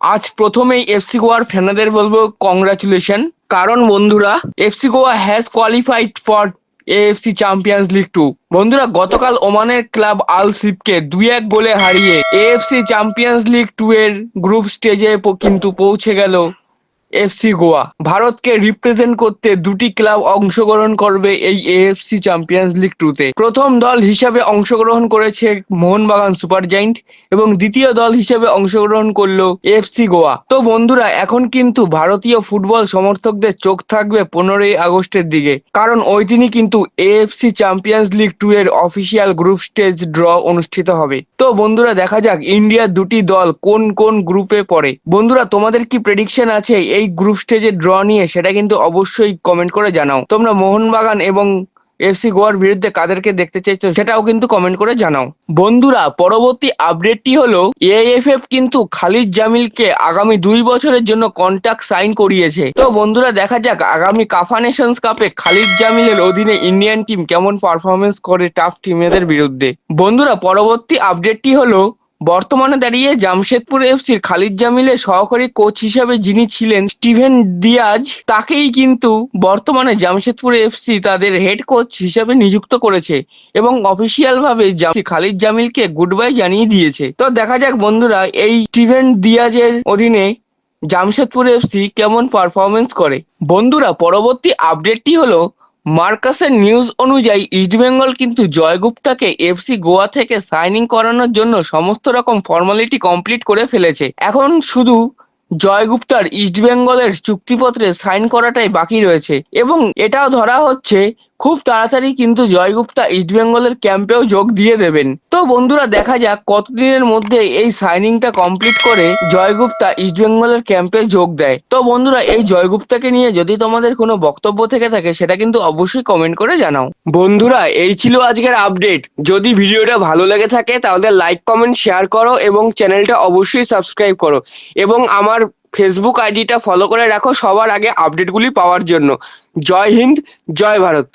আজ প্রথমেই এফসি গোয়ার ফ্যানাদের বলব কংগ্রাচুলেশন কারণ বন্ধুরা FC Goa has qualified for AFC Champions League two বন্ধুরা, গতকাল ওমানের ক্লাব আল সিপকে দুই এক গোলে হারিয়ে এএফসি চ্যাম্পিয়ন্স লিগ টু এর গ্রুপ স্টেজে কিন্তু পৌঁছে গেল। এফসি গোয়া। ভারতকে রিপ্রেজেন্ট করতে দুটি ক্লাব অংশগ্রহণ করবে এই এএফসি চ্যাম্পিয়ন্স লিগ টুতে প্রথম দল হিসাবে অংশগ্রহণ করেছে মোহনবাগান সুপার জাইন্ট এবং দ্বিতীয় দল হিসেবে অংশগ্রহণ করল এফসি গোয়া। তো বন্ধুরা, এখন কিন্তু ভারতীয় ফুটবল সমর্থকদের চোখ থাকবে পনেরোই আগস্টের দিকে। কারণ ওই দিনই কিন্তু এএফসি চ্যাম্পিয়ন্স লিগ টু এর অফিসিয়াল গ্রুপ স্টেজ ড্র অনুষ্ঠিত হবে। তো বন্ধুরা, দেখা যাক ইন্ডিয়ার দুটি দল কোন কোন গ্রুপে পড়ে। বন্ধুরা, তোমাদের কি প্রেডিকশন আছে এই গ্রুপ স্টেজে ড্র নিয়ে সেটা কিন্তু অবশ্যই কমেন্ট করে জানাও। তোমরা মোহনবাগান এবং এফসি গোয়ার বিরুদ্ধে কাদেরকে দেখতে চাইছো সেটাও কিন্তু কমেন্ট করে জানাও। বন্ধুরা, পরবর্তী আপডেটটি হলো এএফএফ কিন্তু খালিদ জামিলকে আগামী দুই বছরের জন্য কন্ট্রাক্ট সাইন করিয়েছে। তো বন্ধুরা, দেখা যাক আগামী কাফা নেশনস কাপে খালিদ জামিলের অধীনে ইন্ডিয়ান টিম কেমন পারফরমেন্স করে টাফ টিমেদের বিরুদ্ধে। বন্ধুরা, পরবর্তী আপডেটটি হলো বর্তমানে দাঁড়িয়ে জামশেদপুর এফসির খালিদ জামিলের সহকারী কোচ হিসেবে যিনি ছিলেন স্টিভেন দিয়াজ তাকেই কিন্তু বর্তমানে জামশেদপুর এফসি তাদের হেড কোচ হিসেবে নিযুক্ত করেছে এবং অফিসিয়াল ভাবে খালিদ জামিলকে গুড বাই জানিয়ে দিয়েছে। তো দেখা যাক বন্ধুরা, এই স্টিভেন দিয়াজের অধীনে জামশেদপুর এফসি কেমন পারফরমেন্স করে। বন্ধুরা, পরবর্তী আপডেটটি হলো মার্কাসের নিউজ অনুযায়ী ইস্টবেঙ্গল কিন্তু জয়গুপ্তাকে এফসি গোয়া থেকে সাইনিং করানোর জন্য সমস্ত রকম ফর্মালিটি কমপ্লিট করে ফেলেছে। এখন শুধু জয়গুপ্তার ইস্টবেঙ্গলের চুক্তিপত্রে সাইন করাটাই বাকি রয়েছে এবং এটাও ধরা হচ্ছে খুব তাড়াতাড়ি কিন্তু জয়গুপ্তা ইস্টবেঙ্গলের ক্যাম্পেও যোগ দিয়ে দেবেন। তো বন্ধুরা, দেখা যাক কতদিনের মধ্যে এই সাইনিংটা কমপ্লিট করে জয়গুপ্তা ইস্টবেঙ্গলের ক্যাম্পে যোগ দেয়। তো বন্ধুরা, এই জয়গুপ্তাকে নিয়ে যদি তোমাদের কোনো বক্তব্য থেকে থাকে, সেটা কিন্তু অবশ্যই কমেন্ট করে জানাও। বন্ধুরা, এই ছিল আজকের আপডেট যদি ভিডিওটা ভালো লেগে থাকে, তাহলে লাইক কমেন্ট শেয়ার করো এবং চ্যানেলটা অবশ্যই সাবস্ক্রাইব করো। এবং আমার ফেসবুক আইডিটা ফলো করে রাখো সবার আগে আপডেটগুলি পাওয়ার জন্য। জয় হিন্দ, জয় ভারত।